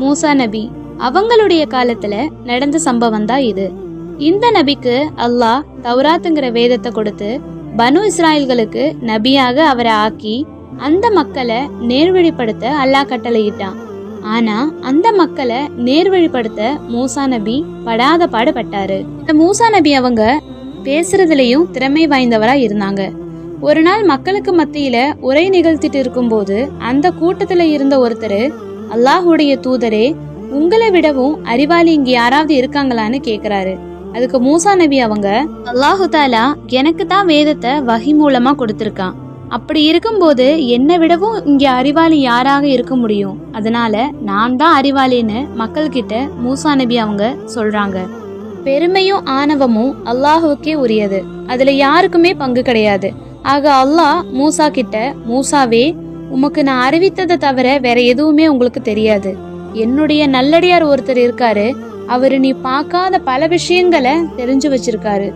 மூசா நபி அவங்களுடைய காலத்துல நடந்த சம்பவம் தான் இது. இந்த நபிக்கு அல்லாஹ் தௌராத்துங்கிற வேதத்தை கொடுத்து பனு இஸ்ராயல்களுக்கு நபியாக அவரை ஆக்கி அந்த மக்களை நேர்வழிப்படுத்த அல்லாஹ் கட்டளையிட்டான். ஆனா அந்த மக்களை நேர்வழிப்படுத்த மூசா நபி படாத பாடுபட்டாரு. இந்த மூசா நபி அவங்க பேசுறதுலயும் திறமை வாய்ந்தவரா இருந்தாங்க. ஒரு நாள் மக்களுக்கு மத்தியில உரை நிகழ்த்திட்டு இருக்கும்போது அந்த கூட்டத்துல இருந்த ஒருத்தர் அல்லாஹுடைய தூதரே உங்களை விடவும் அறிவாளி இங்க யாராவது இருக்காங்களான்னு கேக்குறாரு. அதுக்கு மூசா நபி அவங்க அல்லாஹு தாலா எனக்கு தான் வேதத்தை வகி மூலமா கொடுத்திருக்கான் அப்படி இருக்கும்போது என்னை விடவும் இங்க அறிவாளி யாராக இருக்க முடியும்? அதனால நான் தான் அறிவாளின்னு மக்கள்கிட்ட மூசா நபி அவங்க சொல்றாங்க. பெருமையும் ஆணவமும் அல்லாஹுக்கே உரியது. அதுல யாருக்குமே பங்கு கிடையாது. ஆக அல்லாஹ் மூசா கிட்ட மூசாவே உமக்கு நான் அறிவித்ததை தவிர வேற எதுவுமே உங்களுக்கு தெரியாது. என்னுடைய நல்லடியார் ஒருத்தர் இருக்காரு. அவரு நீ பார்க்காத பல விஷயங்களை தெரிஞ்சு வச்சிருக்காரு.